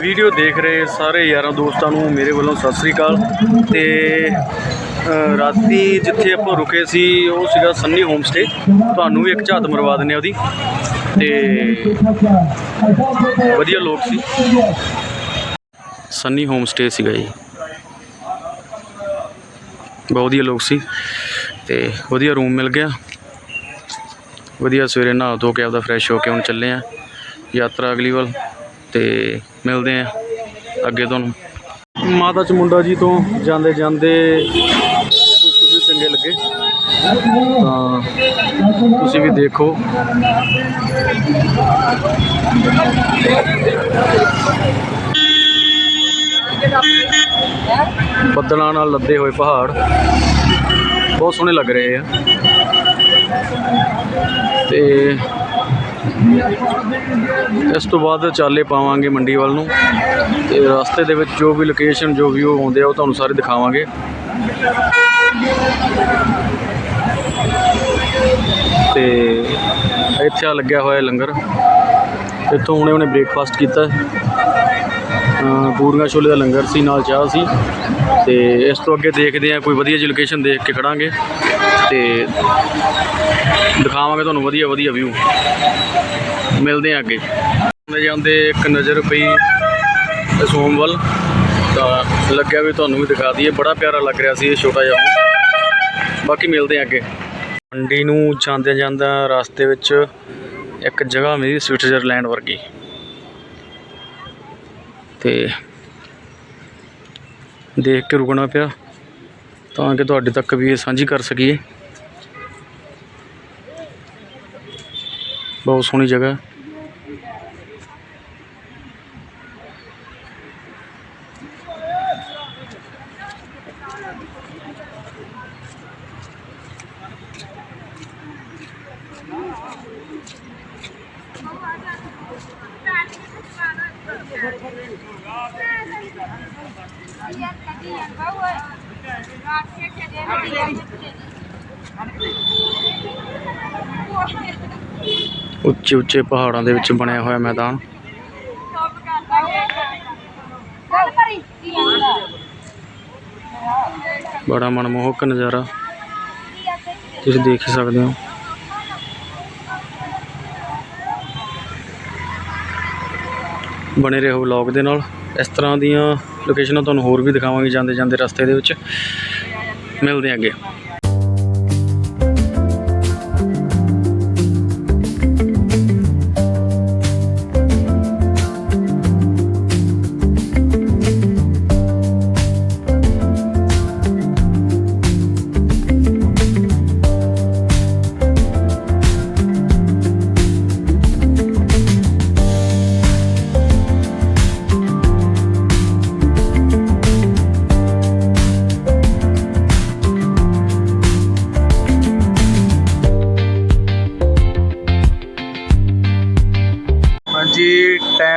Video ਦੇਖ ਰਹੇ ਸਾਰੇ ਯਾਰਾਂ ਦੋਸਤਾਂ ਨੂੰ, ਮੇਰੇ ਵੱਲੋਂ ਸਤਿ ਸ੍ਰੀ ਅਕਾਲ। ਤੇ ਰਾਤੀ ਜਿੱਥੇ ਆਪਾਂ ਰੁਕੇ ਸੀ, ਉਹ ਸੀਗਾ ਸੰਨੀ ਹੋਮ ਸਟੇ ਤੁਹਾਨੂੰ ਵੀ ਇੱਕ ਝਾਤ ਮਰਵਾ ਦਿੰਨੇ ਆ ਉਹਦੀ। ਤੇ, ਵਧੀਆ ਲੋਕ ਸੀ। ਸੰਨੀ ਹੋਮ ਸਟੇ ਸੀਗਾ ਜੀ। ਬਹੁਤ ਵਧੀਆ ਲੋਕ ਸੀ ਤੇ ਵਧੀਆ ਰੂਮ ਮਿਲ ਗਿਆ। ਵਧੀਆ ਸਵੇਰੇ ਨਹਾ ਧੋ ਕੇ ਆਪਦਾ ਫਰੈਸ਼ ਹੋ ਕੇ ਹੁਣ ਚੱਲੇ ਆ। ਯਾਤਰਾ ਅਗਲੀ ਵੱਲ ਤੇ ਮਿਲਦੇ ਆ ਅੱਗੇ ਤੁਹਾਨੂੰ। ਮਾਤਾ ਚਮੁੰਡਾ ਜੀ ਤੋਂ ਜਾਂਦੇ ਜਾਂਦੇ ਕੁਝ ਕੁਝ ਚੰਗੇ ਲੱਗੇ। ਤਾਂ ਤੁਸੀਂ ਵੀ ਦੇਖੋ। ਬੱਦਲਾਂ ਨਾਲ ਲੱਦੇ ਹੋਏ ਪਹਾੜ। ਬਹੁਤ ਸੋਹਣੇ ਲੱਗ ਰਹੇ ਆ। ਤੇ ਇਸ ਤੋਂ ਬਾਅਦ ਚਾਲੇ ਪਾਵਾਂਗੇ ਮੰਡੀ ਵੱਲ ਨੂੰ। ਤੇ ਰਸਤੇ ਦੇ ਵਿੱਚ ਜੋ ਵੀ ਲੋਕੇਸ਼ਨ ਜੋ ਵਿਊ ਆਉਂਦੇ ਆ, ਉਹ ਤੁਹਾਨੂੰ ਸਾਰੇ ਦਿਖਾਵਾਂਗੇ। ਤੇ ਇੱਥੇ ਆ ਲੱਗਿਆ ਹੋਇਆ ਲੰਗਰ। ਇੱਥੋਂ ਹੁਣੇ ਉਹਨੇ ਬ੍ਰੇਕਫਾਸਟ ਕੀਤਾ। ਪੂਰੀਆਂ ਛੋਲੇ ਦਾ ਲੰਗਰ ਸੀ, ਨਾਲ ਚਾਹ ਸੀ ਤੇ ਇਸ ਤੋਂ ਅੱਗੇ ਦੇਖਦੇ ਆ ਕੋਈ ਵਧੀਆ ਜਿਹੀ ਲੋਕੇਸ਼ਨ ਦੇਖ ਕੇ ਖੜਾਂਗੇ ਤੇ ਦਿਖਾਵਾਂਗੇ ਤੁਹਾਨੂੰ ਵਧੀਆ ਵਧੀਆ ਵਿਊ ਮਿਲਦੇ ਆ ਅੱਗੇ। ਜਾਂਦੇ ਜਾਂਦੇ ਇੱਕ ਨਜ਼ਰ ਪਈ ਸੋਮਵਲ, ਤਾਂ ਲੱਗਿਆ ਵੀ ਤੁਹਾਨੂੰ ਵੀ ਦਿਖਾ ਦਈਏ। ਬੜਾ ਪਿਆਰਾ ਲੱਗ ਰਿਹਾ ਸੀ ਇਹ ਛੋਟਾ ਜਿਹਾ ਬਾਕੀ ਮਿਲਦੇ ਆ ਅੱਗੇ। ਮੰਡੀ ਨੂੰ ਜਾਂਦੇ ਜਾਂਦਾ ਰਸਤੇ ਵਿੱਚ ਇੱਕ ਜਗ੍ਹਾ ਮਿਲੀ ਸਵਿਟਜ਼ਰਲੈਂਡ ਵਰਗੀ। ਤੇ ਦੇਖ ਕੇ ਰੁਕਣਾ ਪਿਆ ਤਾਂ ਕਿ ਤੁਹਾਡੇ ਤੱਕ ਵੀ ਇਹ ਸਾਂਝੀ ਕਰ ਸਕੀਏ। ਬਹੁਤ ਸੋਹਣੀ ਜਗ੍ਹਾ। ਉੱਚੇ ਉੱਚੇ ਪਹਾੜਾਂ ਦੇ ਵਿੱਚ ਬਣਿਆ ਹੋਇਆ ਮੈਦਾਨ। ਬੜਾ ਮਨਮੋਹਕ ਨਜ਼ਾਰਾ। ਤੁਸੀਂ ਦੇਖ ਸਕਦੇ ਹੋ। ਬਣੇ ਰਹੋ ਵਲੌਗ ਦੇ ਨਾਲ। ਇਸ ਤਰ੍ਹਾਂ ਦੀਆਂ ਲੋਕੇਸ਼ਨਾਂ ਤੁਹਾਨੂੰ ਹੋਰ ਵੀ ਦਿਖਾਵਾਂਗੇ ਜਾਂਦੇ ਜਾਂਦੇ ਰਸਤੇ ਦੇ ਵਿੱਚ। ਮਿਲਦੇ ਹਾਂ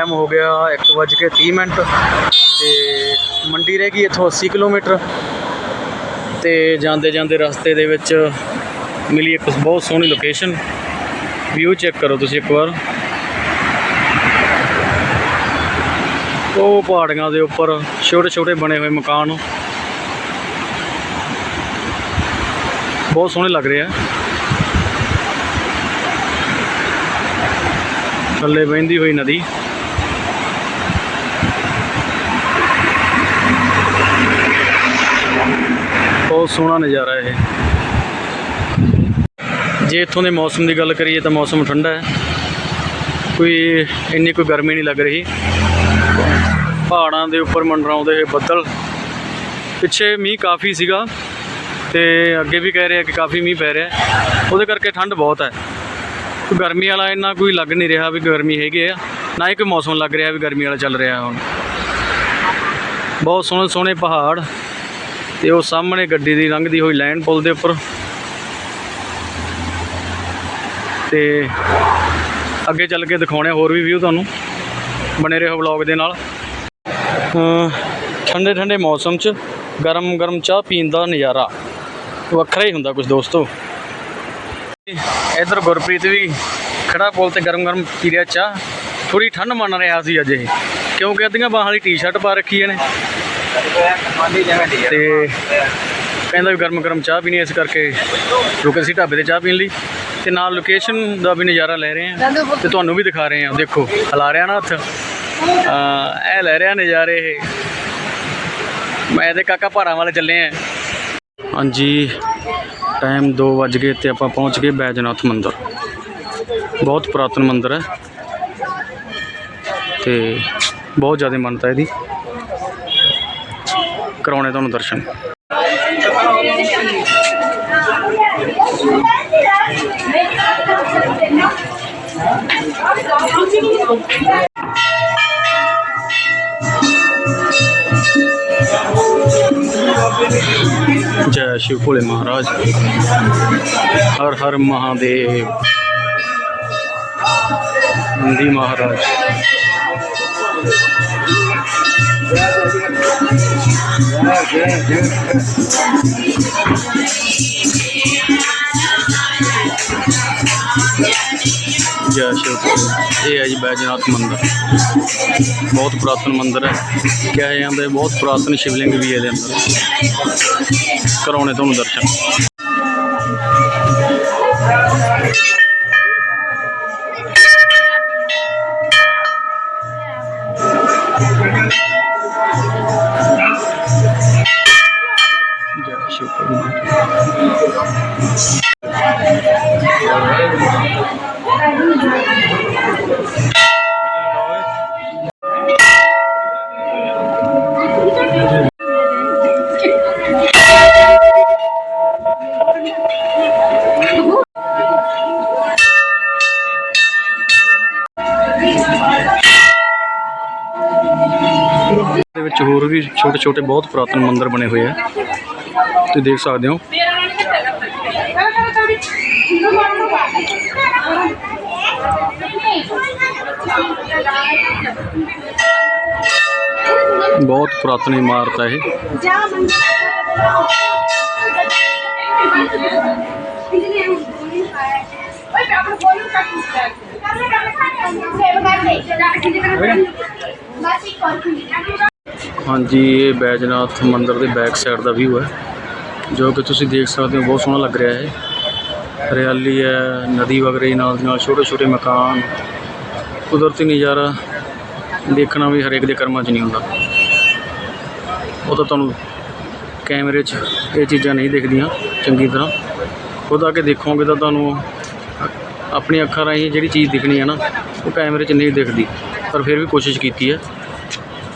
ਟਾਈਮ ਹੋ ਗਿਆ 1:30 ਮਿੰਟ ਤੇ ਮੰਡੀ ਰਹਿ ਗਈ ਇੱਥੋਂ 80 ਕਿਲੋਮੀਟਰ ਤੇ ਜਾਂਦੇ ਜਾਂਦੇ ਰਸਤੇ ਦੇ ਵਿੱਚ ਮਿਲੀ ਇੱਕ ਬਹੁਤ ਸੋਹਣੀ ਲੋਕੇਸ਼ਨ ਵਿਊ ਚੈੱਕ ਕਰੋ ਤੁਸੀਂ ਇੱਕ ਵਾਰ। ਉਹ ਪਹਾੜੀਆਂ ਦੇ ਉੱਪਰ ਛੋਟੇ ਛੋਟੇ ਬਣੇ ਹੋਏ ਮਕਾਨ। ਬਹੁਤ ਸੋਹਣੇ ਲੱਗ ਰਹੇ ਆ। ਥੱਲੇ ਵਹਿੰਦੀ ਹੋਈ ਨਦੀ। ਬਹੁਤ ਸੋਹਣਾ ਨਜ਼ਾਰਾ ਇਹ। ਜੇ ਇੱਥੋਂ ਦੇ ਮੌਸਮ ਦੀ ਗੱਲ ਕਰੀਏ ਤਾਂ ਮੌਸਮ ਠੰਡਾ ਹੈ। ਕੋਈ ਇੰਨੀ ਕੋਈ ਗਰਮੀ ਨਹੀਂ ਲੱਗ ਰਹੀ। ਪਹਾੜਾਂ ਦੇ ਉੱਪਰ ਮੰਡਰਾਉਂਦੇ ਹੋਏ ਬੱਦਲ। ਪਿੱਛੇ ਮੀਂਹ ਕਾਫੀ ਸੀਗਾ ਤੇ ਅੱਗੇ ਵੀ ਕਹਿ ਰਹੇ ਆ ਕਿ ਕਾਫੀ ਮੀਂਹ ਪੈ ਰਿਹਾ। ਉਹਦੇ ਕਰਕੇ ਠੰਡ ਬਹੁਤ ਹੈ। ਗਰਮੀ ਵਾਲਾ ਇੰਨਾ ਕੋਈ ਲੱਗ ਨਹੀਂ ਰਿਹਾ ਵੀ ਗਰਮੀ ਹੈਗੀ ਆ। ਨਾ ਹੀ ਕੋਈ ਮੌਸਮ ਲੱਗ ਰਿਹਾ ਵੀ ਗਰਮੀ ਵਾਲਾ ਚੱਲ ਰਿਹਾ ਹੁਣ। ਬਹੁਤ ਸੋਹਣੇ ਸੋਹਣੇ ਪਹਾੜ। ਤੇ ਉਹ ਸਾਹਮਣੇ ਗੱਡੀ ਦੀ ਲੰਘਦੀ ਹੋਈ ਲਾਈਨ ਪੁਲ ਦੇ ਉੱਪਰ। ਤੇ ਅੱਗੇ ਚੱਲ ਕੇ ਦਿਖਾਉਣੇ ਹੋਰ ਵੀ ਵਿਊ ਤੁਹਾਨੂੰ ਬਣੇ ਰਹੋ ਵਲੌਗ ਦੇ ਨਾਲ। ਠੰਡੇ ਠੰਡੇ ਮੌਸਮ 'ਚ ਗਰਮ ਗਰਮ ਚਾਹ ਪੀਣ ਦਾ ਨਜ਼ਾਰਾ ਵੱਖਰਾ ਹੀ ਹੁੰਦਾ ਕੁਝ ਦੋਸਤੋ। ਇਧਰ ਗੁਰਪ੍ਰੀਤ ਵੀ ਖੜਾ ਪੁਲ ਤੇ ਗਰਮ ਗਰਮ ਪੀ ਰਿਹਾ ਚਾਹ। ਥੋੜੀ ਠੰਡ ਮੰਨ ਰਿਹਾ ਸੀ ਅਜੇ। ਕਿਉਂਕਿ ਅੱਧੀਆਂ ਬਾਹਾਂ ਵਾਲੀ ਟੀ-ਸ਼ਰਟ ਪਾ ਰੱਖੀ ਇਹਨੇ। ਤੇ ਕਹਿੰਦਾ ਵੀ ਗਰਮ ਗਰਮ ਚਾਹ ਪੀਣੀ ਇਸ ਕਰਕੇ ਰੁਕੇ ਸੀ ਢਾਬੇ ਤੇ ਚਾਹ ਪੀਣ ਲਈ। ਤੇ ਨਾਲ ਲੋਕੇਸ਼ਨ ਦਾ ਵੀ ਨਜ਼ਾਰਾ ਲੈ ਰਹੇ ਹਾਂ ਤੇ ਤੁਹਾਨੂੰ ਵੀ ਦਿਖਾ ਰਹੇ ਹਾਂ। ਦੇਖੋ, ਹਲਾ ਰਿਹਾ ਨਾ ਹੱਥ। ਇਹ ਲੈ ਰਿਹਾ ਨਜ਼ਾਰੇ ਇਹ। ਮੈਂ ਤੇ ਕਾਕਾ ਭਾਰਾਂ ਵਾਲੇ ਚੱਲੇ ਆ ਹਾਂਜੀ ਟਾਈਮ 2 ਵੱਜ ਗਏ ਤੇ ਆਪਾਂ ਪਹੁੰਚ ਗਏ ਬੈਜਨਾਥ ਮੰਦਿਰ। ਬਹੁਤ ਪੁਰਾਤਨ ਮੰਦਿਰ ਹੈ। ਤੇ ਬਹੁਤ ਜ਼ਿਆਦਾ ਮਾਨਤਾ ਇਹਦੀ। ਕਰਾਉਣੇ ਤੁਹਾਨੂੰ ਦਰਸ਼ਨ। ਜੈ ਸ਼ਿਵ ਭੋਲੇ ਮਹਾਰਾਜ। ਹਰ ਹਰ ਮਹਾਦੇਵ। ਨੰਦੀ ਮਹਾਰਾਜ। ਜੈ ਸ਼ਿਵ ਭੋਲੇ ਇਹ ਹੈ ਜੀ ਬੈਜਨਾਥ ਮੰਦਿਰ ਬਹੁਤ ਪੁਰਾਤਨ ਮੰਦਿਰ ਹੈ ਕਿਹਾ ਜਾਂਦਾ ਹੈ ਬਹੁਤ ਪੁਰਾਤਨ ਸ਼ਿਵਲਿੰਗ ਵੀ ਹੈ ਇਹਦੇ ਅੰਦਰ ਕਰਾਉਣੇ ਤੁਹਾਨੂੰ ਦਰਸ਼ਨ ਦੇ ਵਿੱਚ ਹੋਰ ਵੀ ਛੋਟੇ ਛੋਟੇ ਬਹੁਤ ਪੁਰਾਤਨ ਮੰਦਿਰ ਬਣੇ ਹੋਏ ਆ। ਤੁਸੀਂ ਦੇਖ ਸਕਦੇ ਹੋ। ਬਹੁਤ ਪੁਰਾਤਨ ਇਮਾਰਤ ਹੈ ਇਹ। ਹਾਂਜੀ, ਇਹ ਬੈਜਨਾਥ ਮੰਦਿਰ ਦੇ ਬੈਕ ਸਾਈਡ ਦਾ ਵਿਊ ਹੈ, ਜੋ ਕਿ ਤੁਸੀਂ ਦੇਖ ਸਕਦੇ ਹੋ, ਬਹੁਤ ਸੋਹਣਾ ਲੱਗ ਰਿਹਾ ਹੈ। ਹਰਿਆਲੀ ਹੈ, ਨਦੀ ਵਗ ਰਹੀ ਨਾਲ ਦੀ ਨਾਲ ਛੋਟੇ ਛੋਟੇ ਮਕਾਨ, ਕੁਦਰਤੀ ਨਜ਼ਾਰਾ ਦੇਖਣਾ ਵੀ ਹਰੇਕ ਦੇ ਕਰਮਾਂ 'ਚ ਨਹੀਂ ਹੁੰਦਾ। ਉਹ ਤਾਂ ਤੁਹਾਨੂੰ ਕੈਮਰੇ 'ਚ ਇਹ ਚੀਜ਼ਾਂ ਨਹੀਂ ਦਿਖਦੀਆਂ, ਚੰਗੀ ਤਰ੍ਹਾਂ। ਖੁਦ ਆ ਕੇ ਦੇਖੋਗੇ ਤਾਂ ਤੁਹਾਨੂੰ ਆਪਣੀ ਅੱਖਾਂ ਰਾਹੀਂ ਜਿਹੜੀ ਚੀਜ਼ ਦਿਖਣੀ ਹੈ ਨਾ ਉਹ ਕੈਮਰੇ 'ਚ ਨਹੀਂ ਦਿਖਦੀ, ਪਰ ਫਿਰ ਵੀ ਕੋਸ਼ਿਸ਼ ਕੀਤੀ ਹੈ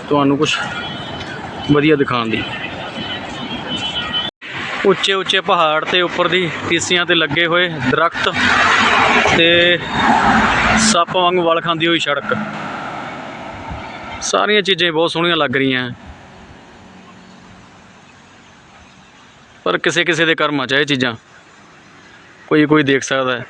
ਤੁਹਾਨੂੰ ਕੁਝ ਵਧੀਆ ਦਿਖਾਉਣ ਦੀ। ਉੱਚੇ ਉੱਚੇ ਪਹਾੜ ਤੇ ਉੱਪਰ ਦੀ ਟੀਸੀਆਂ ਤੇ ਲੱਗੇ ਹੋਏ ਦਰਖਤ ਤੇ ਸੱਪ ਵਾਂਗ ਵਲ ਖਾਂਦੀ ਹੋਈ ਸੜਕ। ਸਾਰੀਆਂ ਚੀਜ਼ਾਂ ਬਹੁਤ ਸੋਹਣੀਆਂ ਲੱਗ ਰਹੀਆਂ ਪਰ ਕਿਸੇ ਕਿਸੇ ਦੇ ਕਰਮਾਂ 'ਚ ਇਹ ਚੀਜ਼ਾਂ। ਕੋਈ ਕੋਈ ਦੇਖ ਸਕਦਾ ਹੈ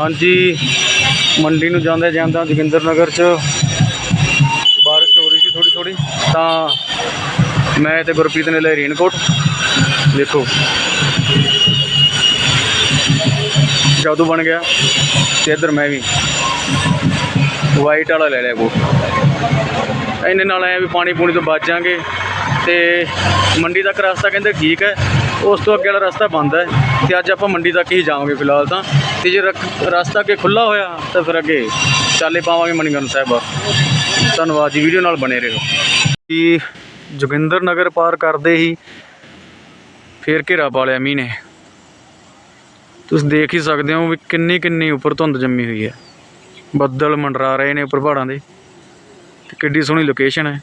ਹਾਂਜੀ, ਮੰਡੀ ਨੂੰ ਜਾਂਦੇ ਜਾਂਦਾ ਜੋਗਿੰਦਰ ਨਗਰ 'ਚ ਬਾਰਿਸ਼ ਹੋ ਰਹੀ ਸੀ ਥੋੜੀ ਥੋੜੀ ਤਾਂ ਮੈਂ ਤੇ ਗੁਰਪ੍ਰੀਤ ਨੇ ਲੈ ਰੇਨਕੋਟ। ਦੇਖੋ, ਜਾਦੂ ਬਣ ਗਿਆ ਤੇ ਇੱਧਰ ਮੈਂ ਵੀ ਵਾਈਟ ਵਾਲਾ ਲੈ ਲਿਆ ਕੋਟ। ਇਹਨੇ ਨਾਲ ਐ ਵੀ ਪਾਣੀ ਪੂਣੀ ਤੋਂ ਬਚ ਜਾਾਂਗੇ। ਤੇ ਮੰਡੀ ਤੱਕ ਰਸਤਾ ਕਹਿੰਦੇ ਠੀਕ ਹੈ, ਉਸ ਤੋਂ ਅੱਗੇ ਵਾਲਾ ਰਸਤਾ ਬੰਦ ਹੈ ਤੇ ਅੱਜ ਆਪਾਂ ਮੰਡੀ ਤੱਕ ਹੀ ਜਾਵਾਂਗੇ ਫਿਲਹਾਲ ਤਾਂ। ਤੇ ਜੇ ਰਕ- ਰਸਤਾ ਅੱਗੇ ਖੁੱਲਾ ਹੋਇਆ ਤਾਂ ਫਿਰ ਅੱਗੇ ਚਾਲੇ ਪਾਵਾਂਗੇ ਮਣੀਗਨ ਸਾਹਿਬ ਧੰਨਵਾਦ ਜੀ, ਵੀਡੀਓ ਨਾਲ ਬਣੇ ਰਹੋ। ਕਿ ਜੋਗਿੰਦਰ ਨਗਰ ਪਾਰ ਕਰਦੇ ਹੀ ਫੇਰ ਘੇਰਾ ਪਾ ਲਿਆ ਮੀਂਹ ਨੇ। ਤੁਸੀਂ ਦੇਖ ਹੀ ਸਕਦੇ ਹੋ ਵੀ ਕਿੰਨੀ ਕਿੰਨੀ ਉੱਪਰ ਧੁੰਦ ਜੰਮੀ ਹੋਈ ਹੈ। ਬੱਦਲ ਮੰਡਰਾ ਰਹੇ ਨੇ ਉੱਪਰ ਪਹਾੜਾਂ ਦੇ। ਤੇ ਕਿੱਡੀ ਸੋਹਣੀ ਲੋਕੇਸ਼ਨ ਹੈ।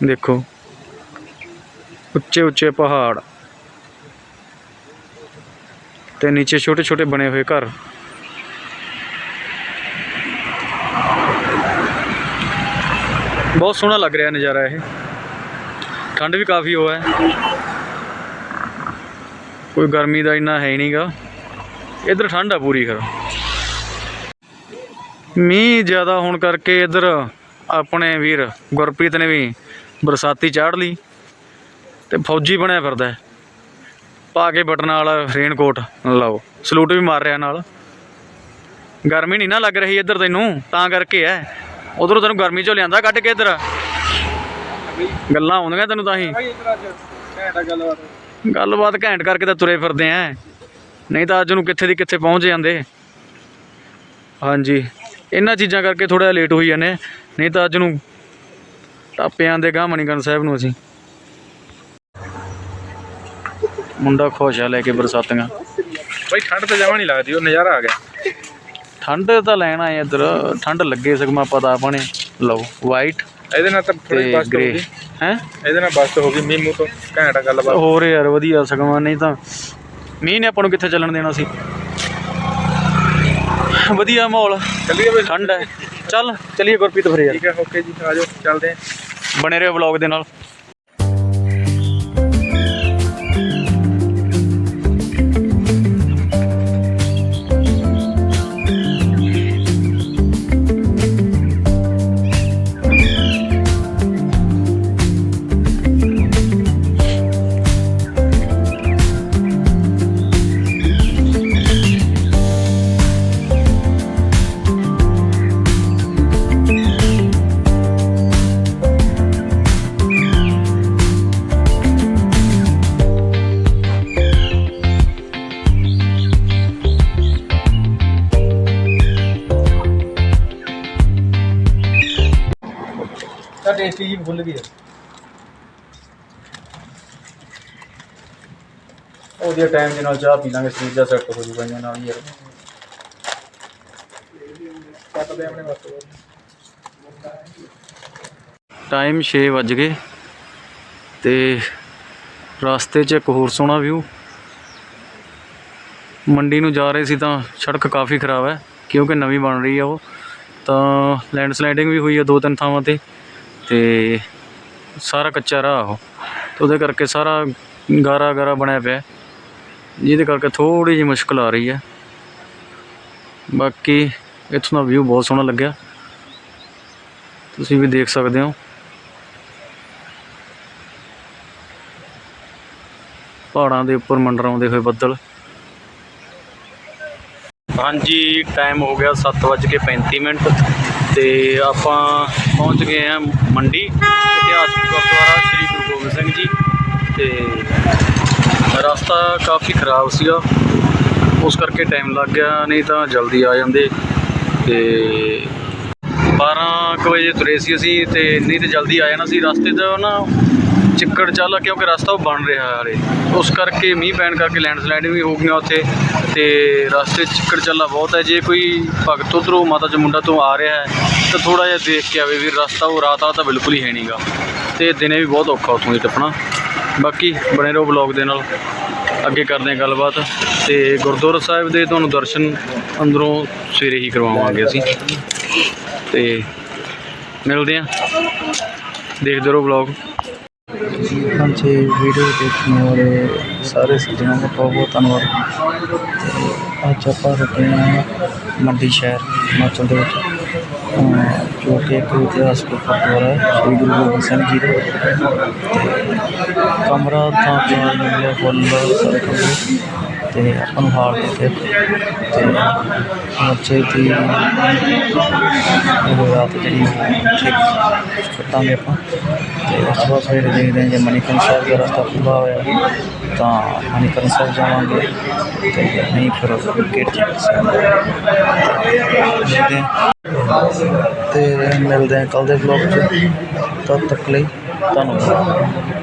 ਦੇਖੋ। ਉੱਚੇ ਉੱਚੇ ਪਹਾੜ। ਤੇ ਨੀਚੇ ਛੋਟੇ ਛੋਟੇ ਬਣੇ ਹੋਏ ਘਰ। ਬਹੁਤ ਸੋਹਣਾ ਲੱਗ ਰਿਹਾ ਨਜ਼ਾਰਾ ਇਹ। ਠੰਡ ਵੀ ਕਾਫੀ ਹੋਇਆ ਹੈ। ਕੋਈ ਗਰਮੀ ਦਾ ਇੰਨਾ ਹੈ ਨਹੀਂਗਾ ਇੱਧਰ ਠੰਡ ਆ ਪੂਰੀ ਖਰ ਮੀਂਹ ਜ਼ਿਆਦਾ ਹੋਣ ਕਰਕੇ ਇੱਧਰ ਆਪਣੇ ਵੀਰ ਗੁਰਪ੍ਰੀਤ ਨੇ ਵੀ ਬਰਸਾਤੀ ਚਾੜ ਲਈ ਤੇ ਫੌਜੀ ਬਣਿਆ ਫਿਰਦਾ ਪਾ ਕੇ ਬਟਨ ਵਾਲਾ ਰੇਨਕੋਟ ਲਓ। ਸਲੂਟ ਵੀ ਮਾਰ ਰਿਹਾ ਨਾਲ। ਗਰਮੀ ਨਹੀਂ ਨਾ ਲੱਗ ਰਹੀ ਇੱਧਰ ਤੈਨੂੰ, ਤਾਂ ਕਰਕੇ ਐ ਉਧਰੋਂ ਤੈਨੂੰ ਗਰਮੀ ਚੋਂ ਲਿਆਂਦਾ ਕੱਢ ਕੇ ਇੱਧਰ। ਗੱਲਾਂ ਆਉਂਦੀਆਂ ਤੈਨੂੰ ਤਾਂ ਹੀ। ਗੱਲਬਾਤ ਗੱਲਬਾਤ ਘੈਂਟ ਕਰਕੇ ਤਾਂ ਤੁਰੇ ਫਿਰਦੇ ਆ। ਨਹੀਂ ਤਾਂ ਅੱਜ ਨੂੰ ਕਿੱਥੇ ਦੀ ਕਿੱਥੇ ਪਹੁੰਚ ਜਾਂਦੇ। ਹਾਂਜੀ। ਇਹਨਾਂ ਚੀਜ਼ਾਂ ਕਰਕੇ ਥੋੜਾ ਲੇਟ ਹੋਈ ਜਾਂਦੇ ਨਹੀਂ ਤਾਂ ਅੱਜ ਨੂੰ ਟੱਪ ਜਾਂਦੇ ਗਾਂ ਮਣੀਕਰਨ ਸਾਹਿਬ ਨੂੰ ਅਸੀਂ। ਮੁੰਡਾ ਖੁਸ਼ ਆ ਲੈ ਕੇ ਬਰਸਾਤੀਆਂ। ਭਾਈ ਠੰਡ ਤਾਂ ਜਮਾ ਨਹੀਂ ਲੱਗਦੀ ਉਹ ਨਜ਼ਾਰਾ ਆ ਗਿਆ। ਠੰਡ ਤਾਂ ਲੈਣ ਆਏ ਇੱਧਰ ਠੰਡ ਲੱਗੇ ਸਗਮਾ ਪਤਾ ਆਪਾਂ ਨੇ। ਲਓ ਵਾਈਟ ਇਹਦੇ ਨਾਲ ਤਾਂ ਥੋੜੀ ਬਸਤ ਹੋ ਗਈ। ਹੈ? ਇਹਦੇ ਨਾਲ ਬਸਤ ਹੋ ਗਈ ਮੂੰਹ ਤੋਂ ਘੈਂਟਾ ਗੱਲਬਾਤ। ਹੋਰ ਯਾਰ ਵਧੀਆ ਸਗਮਾ ਨਹੀਂ ਤਾਂ ਮੀਂਹ ਨੇ ਆਪਾਂ ਨੂੰ ਕਿੱਥੇ ਚੱਲਣ ਦੇਣਾ ਸੀ? ਵਧੀਆ ਮਾਹੌਲ। ਚੱਲੀਏ ਬਈ। ਠੰਡ ਹੈ। ਚੱਲ ਚਲੀਏ ਗੁਰਪ੍ਰੀਤ ਫਿਰ ਯਾਰ। ਠੀਕ ਹੈ ਓਕੇ ਜੀ ਆਜੋ ਚੱਲਦੇ ਹਾਂ। ਬਣੇ ਰਹੋ ਵਲੌਗ ਦੇ ਨਾਲ। ਟੇਸਟੀ ਜੀ ਫੁੱਲ ਵੀ ਹੈ ਉਹਦੇ ਟਾਈਮ ਦੇ ਨਾਲ ਚਾਹ ਪੀ ਲਾਂਗੇ ਸਰੀਰ ਦਾ ਸੈੱਟ ਹੋ ਜੂਗਾ ਇਹਨਾਂ ਨਾਲ ਯਾਰ ਕੱਟਦੇ ਆਪਣੇ ਵਾਸਤੇ ਟਾਈਮ 6 ਵੱਜ ਗਏ ਤੇ ਰਸਤੇ 'ਚ ਇੱਕ ਹੋਰ ਸੋਹਣਾ ਵਿਊ ਮੰਡੀ ਨੂੰ ਜਾ ਰਹੇ ਸੀ ਤਾਂ ਸੜਕ ਕਾਫੀ ਖਰਾਬ ਹੈ, ਕਿਉਂਕਿ ਨਵੀਂ ਬਣ ਰਹੀ ਹੈ ਉਹ। ਤਾਂ ਲੈਂਡ ਸਲਾਈਡਿੰਗ ਵੀ ਹੋਈ ਹੈ ਦੋ ਤਿੰਨ ਥਾਵਾਂ ਤੇ। ਤੇ ਸਾਰਾ ਕੱਚਾ ਰਾਹ ਉਹ। ਤੇ ਉਹਦੇ ਕਰਕੇ ਸਾਰਾ ਗਾਰਾ ਗਾਰਾ ਬਣਿਆ ਪਿਆ। ਜਿਹਦੇ ਕਰਕੇ ਥੋੜ੍ਹੀ ਜਿਹੀ ਮੁਸ਼ਕਿਲ ਆ ਰਹੀ ਹੈ। ਬਾਕੀ ਇੱਥੋਂ ਦਾ ਵਿਊ ਬਹੁਤ ਸੋਹਣਾ ਲੱਗਿਆ। ਤੁਸੀਂ ਵੀ ਦੇਖ ਸਕਦੇ ਹੋ। ਪਹਾੜਾਂ ਦੇ ਉੱਪਰ ਮੰਡਰਾਉਂਦੇ ਹੋਏ ਬੱਦਲ। ਹਾਂਜੀ ਟਾਈਮ ਹੋ ਗਿਆ 7:35 ਮਿੰਟ। ਤੇ ਆਪਾਂ ਪਹੁੰਚ ਗਏ ਹਾਂ ਮੰਡੀ, ਇਤਿਹਾਸਕ ਗੁਰਦੁਆਰਾ ਸ੍ਰੀ ਗੁਰੂ ਗੋਬਿੰਦ ਸਿੰਘ ਜੀ। ਤੇ ਰਸਤਾ ਕਾਫੀ ਖਰਾਬ ਸੀਗਾ। ਉਸ ਕਰਕੇ ਟਾਈਮ ਲੱਗ ਗਿਆ, ਨਹੀਂ ਤਾਂ ਜਲਦੀ ਆ ਜਾਂਦੇ। ਤੇ 12 ਕੁ ਵਜੇ ਤੁਰੇ ਸੀ ਅਸੀਂ ਤੇ ਨਹੀਂ ਤੇ ਜਲਦੀ ਆ ਜਾਣਾ ਸੀ। ਰਸਤੇ 'ਚ ਨਾ ਚਿੱਕੜ ਚੱਲ ਕਿਉਂਕਿ ਰਸਤਾ ਉਹ ਬਣ ਰਿਹਾ ਹਾਲੇ। ਉਸ ਕਰਕੇ ਮੀਂਹ ਪੈਣ ਕਰਕੇ ਲੈਂਡਸਲਾਈਡ ਵੀ ਹੋ ਗਈਆਂ ਉੱਥੇ। ਤੇ ਰਸਤੇ 'ਚ ਚਿੱਕੜ ਚੱਲਾ ਬਹੁਤ ਹੈ। ਜੇ ਕੋਈ ਭਗਤ ਉੱਧਰੋਂ ਮਾਤਾ ਚਮੁੰਡਾ ਤੋਂ ਆ ਰਿਹਾ ਹੈ ਤਾਂ ਥੋੜਾ ਜਿਹਾ ਦੇਖ ਕੇ ਆਵੇ ਵੀ ਰਸਤਾ ਉਹ ਰਾਤ ਵਾਲਾ ਤਾਂ ਬਿਲਕੁਲ ਹੀ ਹੈ ਨਹੀਂਗਾ ਤੇ ਦਿਨੇ ਵੀ ਬਹੁਤ ਔਖਾ ਉੱਥੋਂ ਦੀ ਟੱਪਣਾ। ਬਾਕੀ ਬਣੇ ਰਹੋ ਬਲੌਗ ਦੇ ਨਾਲ। ਅੱਗੇ ਕਰਦੇ ਹਾਂ ਗੱਲਬਾਤ। ਤੇ ਗੁਰਦੁਆਰਾ ਸਾਹਿਬ ਦੇ ਤੁਹਾਨੂੰ ਦਰਸ਼ਨ ਅੰਦਰੋਂ ਸਵੇਰੇ ਹੀ ਕਰਵਾਵਾਂਗੇ ਅਸੀਂ। ਤੇ ਮਿਲਦੇ ਹਾਂ। ਦੇਖਦੇ ਰਹੋ ਬਲੌਗ ਹਾਂਜੀ ਵੀਡੀਓ ਦੇਖਣ ਵਾਲੇ ਸਾਰੇ ਸੱਜਣਾਂ ਦਾ ਬਹੁਤ ਬਹੁਤ ਧੰਨਵਾਦ। ਅੱਜ ਆਪਾਂ ਰੁਕੇ ਹਾਂ ਮੰਡੀ ਸ਼ਹਿਰ, ਹਿਮਾਚਲ ਦੇ ਵਿੱਚ। ਜੋ ਕਿ ਇੱਕ ਇਤਿਹਾਸਕ ਗੁਰਦੁਆਰਾ ਹੈ ਸ੍ਰੀ ਗੁਰੂ ਗੋਬਿੰਦ ਸਿੰਘ ਜੀ ਦਾ ਤੇ ਕਮਰਾ ਤਾਂ ਪਿਆ ਮਿਲਿਆ ਫੁੱਲ ਸਾਰੇ ਕਮਰੇ ਤੇ ਆਪਾਂ ਨੂੰ ਹਾਲ ਦਿੱਤੇ ਤੇ ਬੱਚੇ ਦੀ ਉਹ ਰਾਤ ਜਿਹੜੀ ਠੀਕ ਕੱਟਾਂਗੇ ਆਪਾਂ ਤੇ ਉਸ ਤੋਂ ਬਾਅਦ ਸਵੇਰੇ ਦੇਖਦੇ ਹਾਂ ਜੇ ਮਨੀਕਰਨ ਸਾਹਿਬ ਦਾ ਰਸਤਾ ਖੁੱਲ੍ਹਾ ਹੋਇਆ ਤਾਂ ਮਨੀਕਰਨ ਸਾਹਿਬ ਜਾਵਾਂਗੇ ਤੇ ਨਹੀਂ ਫਿਰ ਗੇਟ ਚੱਕ ਸਕਦੇ ਤੇ ਮਿਲਦੇ ਹਾਂ ਕੱਲ ਦੇ ਵਲੌਗ 'ਚ। ਤਦ ਤੱਕ ਲਈ ਧੰਨਵਾਦ।